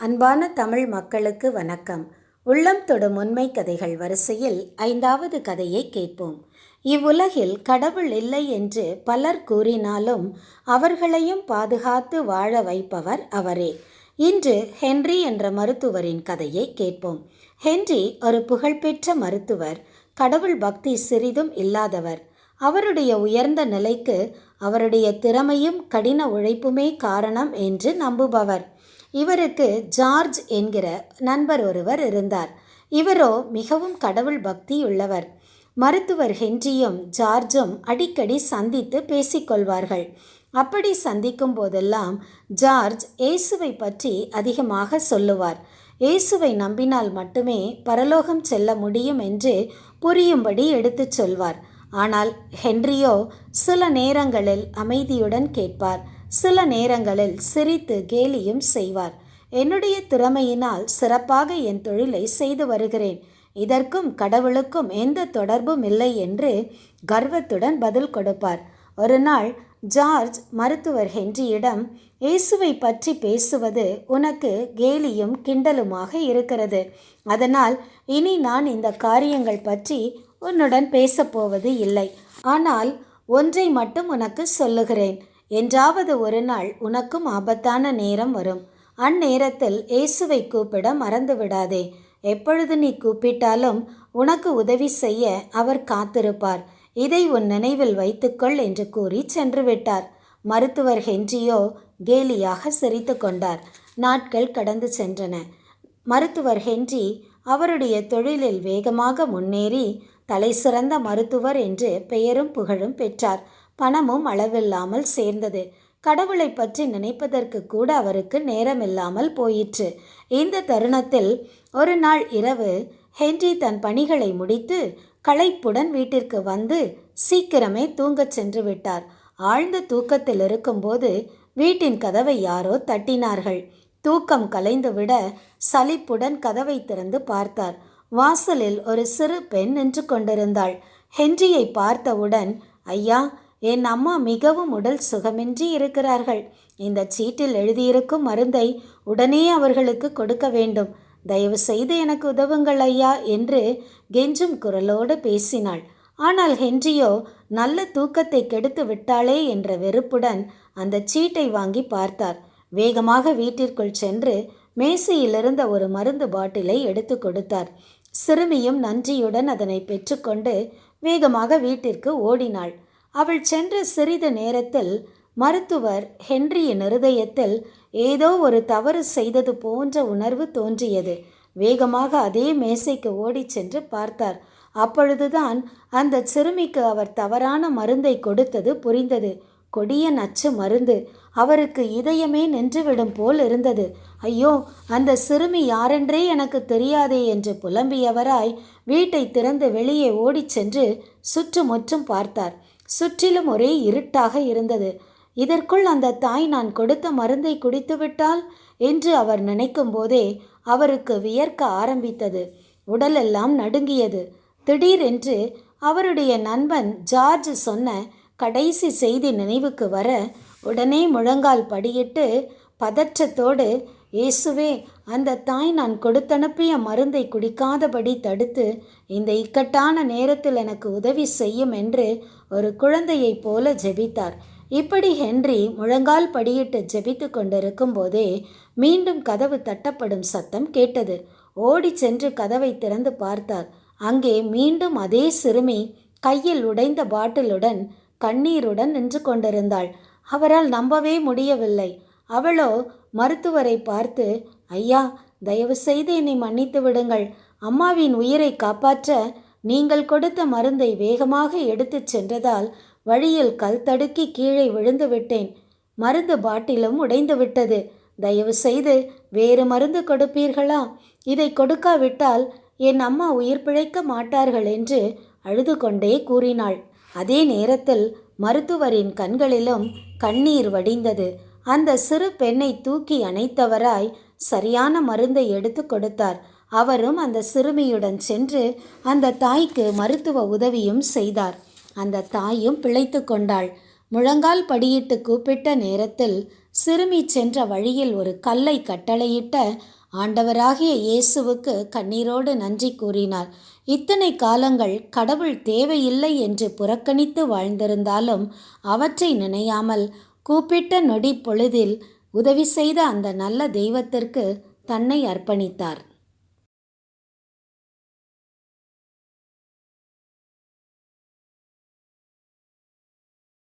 அன்பான தமிழ் மக்களுக்கு வணக்கம். உள்ளம் தொடும் உண்மை கதைகள் வரிசையில் ஐந்தாவது கதையை கேட்போம். இவ்வுலகில் கடவுள் இல்லை என்று பலர் கூறினாலும் அவர்களையும் பாதுகாத்து வாழ வைப்பவர் அவரே. இன்று ஹென்றி என்ற மருத்துவரின் கதையை கேட்போம். ஹென்றி ஒரு புகழ்பெற்ற மருத்துவர். கடவுள் பக்தி சிறிதும் இல்லாதவர். அவருடைய உயர்ந்த நிலைக்கு அவருடைய திறமையும் கடின உழைப்புமே காரணம் என்று நம்புபவர். இவருக்கு ஜார்ஜ் என்கிற நண்பர் ஒருவர் இருந்தார். இவரோ மிகவும் கடவுள் பக்தியுள்ளவர். மருத்துவர் ஹென்ரியும் ஜார்ஜும் அடிக்கடி சந்தித்து பேசிக்கொள்வார்கள். அப்படி சந்திக்கும் போதெல்லாம் ஜார்ஜ் இயேசுவை பற்றி அதிகமாக சொல்லுவார். இயேசுவை நம்பினால் மட்டுமே பரலோகம் செல்ல முடியும் என்று புரியும்படி எடுத்துச் சொல்வார். ஆனால் ஹென்ரியோ சில நேரங்களில் அமைதியுடன் கேட்பார். சில நேரங்களில் சிரித்து கேலியும் செய்வார். என்னுடைய திறமையினால் சிறப்பாக என் தொழிலை செய்து வருகிறேன். இதற்கும் கடவுளுக்கும் எந்த தொடர்பும் இல்லை என்று கர்வத்துடன் பதில் கொடுப்பார். ஒரு நாள் ஜார்ஜ் மருத்துவர் ஹென்ரியிடம் இயேசுவை பற்றி பேசுவது உனக்கு கேலியும் கிண்டலுமாக இருக்கிறது. அதனால் இனி நான் இந்த காரியங்கள் பற்றி உன்னுடன் பேசப்போவது இல்லை. ஆனால் ஒன்றை மட்டும் உனக்கு சொல்லுகிறேன். என்றாவது ஒரு நாள் உனக்கும் ஆபத்தான நேரம் வரும். அந்நேரத்தில் இயேசுவை கூப்பிட மறந்து விடாதே. எப்பொழுது நீ கூப்பிட்டாலும் உனக்கு உதவி செய்ய அவர் காத்திருப்பார். இதை உன் நினைவில் வைத்துக்கொள் என்று கூறி சென்று விட்டார் மருத்துவர் ஹென்ரியோ கேலியாக சிரித்து கொண்டார். நாட்கள் கடந்து சென்றன. மருத்துவர் ஹென்றி அவருடைய தொழிலில் வேகமாக முன்னேறி தலைசிறந்த மருத்துவர் என்று பெயரும் புகழும் பெற்றார். பணமும் அளவில்லாமல் சேர்ந்தது. கடவுளை பற்றி நினைப்பதற்கு கூட அவருக்கு நேரமில்லாமல் போயிற்று. இந்த தருணத்தில் ஒரு நாள் இரவு ஹென்றி தன் பணிகளை முடித்து களைப்புடன் வீட்டிற்கு வந்து சீக்கிரமே தூங்கச் சென்று விட்டார். ஆழ்ந்த தூக்கத்தில் இருக்கும்போது வீட்டின் கதவை யாரோ தட்டினார்கள். தூக்கம் கலைந்துவிட சலிப்புடன் கதவை திறந்து பார்த்தார். வாசலில் ஒரு சிறு பெண் நின்று கொண்டிருந்தாள். ஹென்றியை பார்த்தவுடன் ஐயா என் அம்மா மிகவும் உடல் சுகமின்றி இருக்கிறார்கள். இந்த சீட்டில் எழுதியிருக்கும் மருந்தை உடனே அவர்களுக்கு கொடுக்க வேண்டும். தயவு செய்து எனக்கு உதவுங்கள் ஐயா என்று கெஞ்சும் குரலோடு பேசினாள். ஆனால் ஹென்ரியோ நல்ல தூக்கத்தை கெடுத்து விட்டாளே என்ற வெறுப்புடன் அந்த சீட்டை வாங்கி பார்த்தார். வேகமாக வீட்டிற்குள் சென்று மேசையிலிருந்த ஒரு மருந்து பாட்டிலை எடுத்து கொடுத்தார். சிறுமியும் நன்றியுடன் அதனை பெற்றுக்கொண்டு வேகமாக வீட்டிற்கு ஓடினாள். அவள் சென்ற சிறிது நேரத்தில் மருத்துவர் ஹென்ரியின் இருதயத்தில் ஏதோ ஒரு தவறு செய்தது போன்ற உணர்வு தோன்றியது. வேகமாக அதே மேசைக்கு ஓடிச் சென்று பார்த்தார். அப்பொழுதுதான் அந்த சிறுமிக்கு அவர் தவறான மருந்தை கொடுத்தது புரிந்தது. கொடிய நச்சு மருந்து. அவருக்கு இதயமே நின்றுவிடும் போல் இருந்தது. ஐயோ அந்த சிறுமி யாரென்றே எனக்கு தெரியாதே என்று புலம்பியவராய் வீட்டை திறந்து வெளியே ஓடிச் சென்று சுற்றுமுற்றும் பார்த்தார். சுற்றிலும் ஒரே இருட்டாக இருந்தது. இதற்குள் அந்த தாய் நான் கொடுத்த மருந்தை குடித்துவிட்டால்? என்று அவர் நினைக்கும் போதே அவருக்கு வியர்க்க ஆரம்பித்தது. உடலெல்லாம் நடுங்கியது. திடீரென்று அவருடைய நண்பன் ஜார்ஜ் சொன்ன கடைசி செய்தி நினைவுக்கு வர உடனே முழங்கால் படியிட்டு பதற்றத்தோடு இயேசுவே அந்த தாய் நான் கொடுத்தனுப்பிய மருந்தை குடிக்காதபடி தடுத்து இந்த இக்கட்டான நேரத்தில் எனக்கு உதவி செய்யும் என்று ஒரு குழந்தையைப் போல ஜெபித்தார். இப்படி ஹென்றி முழங்கால் படியிட்டு ஜெபித்து கொண்டிருக்கும் போதே மீண்டும் கதவு தட்டப்படும் சத்தம் கேட்டது. ஓடி சென்று கதவை திறந்து பார்த்தார். அங்கே மீண்டும் அதே சிறுமி கையில் உடைந்த பாட்டிலுடன் கண்ணீருடன் நின்று கொண்டிருந்தாள். அவரால் நம்பவே முடியவில்லை. அவளோ மருத்துவரை பார்த்து ஐயா தயவு செய்து என்னை மன்னித்து விடுங்கள். அம்மாவின் உயிரை காப்பாற்ற நீங்கள் கொடுத்த மருந்தை வேகமாக எடுத்துச் சென்றதால் வழியில் கல் தடுக்கி கீழே விழுந்து விட்டேன். மருந்து பாட்டிலும் உடைந்து விட்டது. தயவு செய்து வேறு மருந்து கொடுப்பீர்களா? இதை கொடுக்காவிட்டால் என் அம்மா உயிர் பிழைக்க மாட்டார்கள் என்று அழுது கொண்டே கூறினாள். அதே நேரத்தில் மருத்துவரின் கண்களிலும் கண்ணீர் வடிந்தது. அந்த சிறு பெண்ணை தூக்கி அணைத்தவராய் சரியான மருந்தை எடுத்து கொடுத்தார். அவரும் அந்த சிறுமியுடன் சென்று அந்த தாய்க்கு மருத்துவ உதவியும் செய்தார். அந்த தாயும் பிழைத்து கொண்டாள். முழங்கால் படியிட்டு கூப்பிட்ட நேரத்தில் சிறுமி சென்ற வழியில் ஒரு கல்லை கட்டளையிட்ட ஆண்டவராகிய இயேசுவுக்கு கண்ணீரோடு நன்றி கூறினார். இத்தனை காலங்கள் கடவுள் தேவையில்லை என்று புறக்கணித்து வாழ்ந்திருந்தாலும் அவற்றை நினையாமல் கூப்பிட்ட நொடி பொழுதில் உதவி செய்த அந்த நல்ல தெய்வத்திற்கு தன்னை அர்ப்பணித்தார்.